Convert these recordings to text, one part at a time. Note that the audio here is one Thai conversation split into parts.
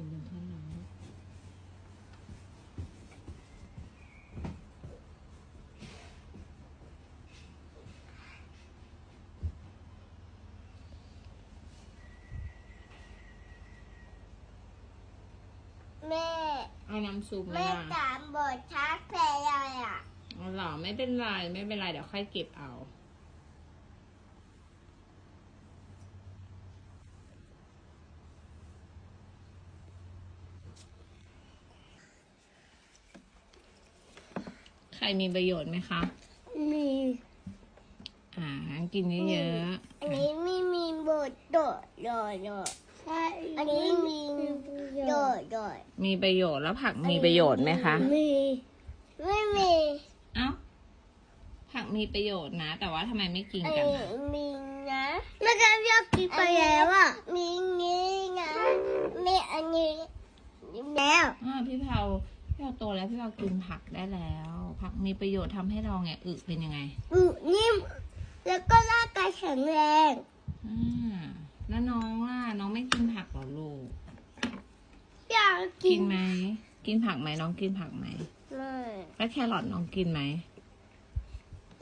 กินเป็นเพื่อนน้องแม่ เอาน้ำซุปไหมแม่ล่ะถามบทชักเพลอะไรอะ เอาเหรอไม่เป็นไรไม่เป็นไรเดี๋ยวค่อยเก็บเอา ใครมีประโยชน์ไหมคะ มี อ่างั้นกินเยอะอันนี้ไม่มีบทโดดโดดโดดใช่อันนี้มีโดดโดดๆมีประโยชน์แล้วผักมีประโยชน์ไหมคะ มี ไม่มี เอ้า ผักมีประโยชน์นะ แต่ว่าทำไมไม่กินอันกันนี้นะมีนะแม่ก็เรียกกินไปแล้วอะ มีนี้นะมีอันนี้แล้วอ่าพี่เผา พี่เผาโตแล้วพี่เผากินผักได้แล้ว ผักมีประโยชน์ทำให้เราไงอึเป็นยังไงอือนิ่มแล้วก็ร่างกายแข็งแรงอ่าแล้วน้องล่ะน้องไม่กินผักเหรอลูกอยากกิกินนไหมกินผักไหมน้องกินผักไหมไม่แล้วแครอทน้องกินไหม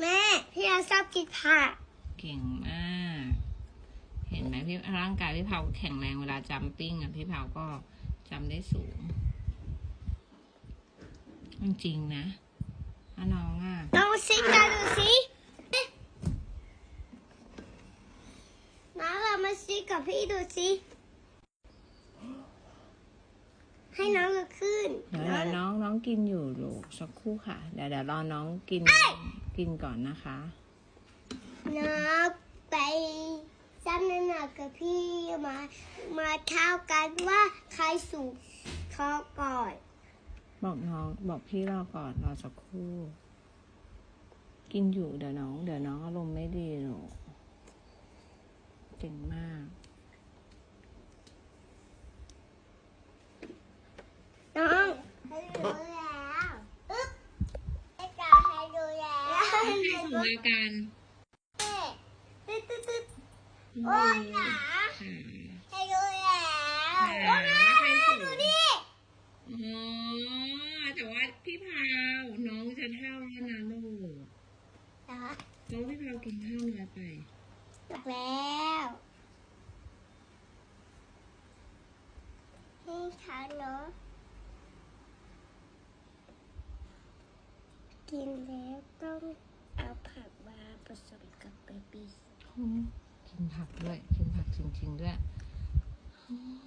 แม่พี่อาชอบกินผักเก่งมาก เห็นไหมพี่ร่างกายพี่เผาแข็งแรงเวลาจัมปิ้งอะพี่เผาก็จำได้สูง จริงๆนะถ้าน้องอะลองซิกันดูสิน้าเรามาซิกับพี่ดูสิให้น้องก็ขึ้นเดี๋ยวเดี๋ยวน้องน้องกินอยู่ลูกสักครู่ค่ะ เดี๋ยวเดี๋ยวรอน้องกินกินก่อนนะคะน้าไปซ้ำน้ำหนักกับพี่มา มาเท่ากันว่าใครสูงท้องก่อน บอกน้อง บอกพี่รอก่อนรอสักครู่ กินอยู่เดี๋ยวน้อง เดี๋ยวน้องอารมณ์ไม่ดีหนูกเก่งมาก น้องให้ดูแล้วอึ๊บให้กาให้ดูแล้วส่งรายการตึ๊ดตึ๊ดตึ๊ดโอ้ยหนาให้ดูแล้ว ห โอ้ นาใครสูง ดูดิ อ๋อแต่ว่า พี่พาวน้องจะเท่าแล้วนะลูกน้องพี่พาวกินข้าวน้อยไปจบแล้วให้ช้าเนาะกินแล้วต้องเอาผักมาผสมกับเบบี้กินผักด้วย กินผักจริงๆด้วย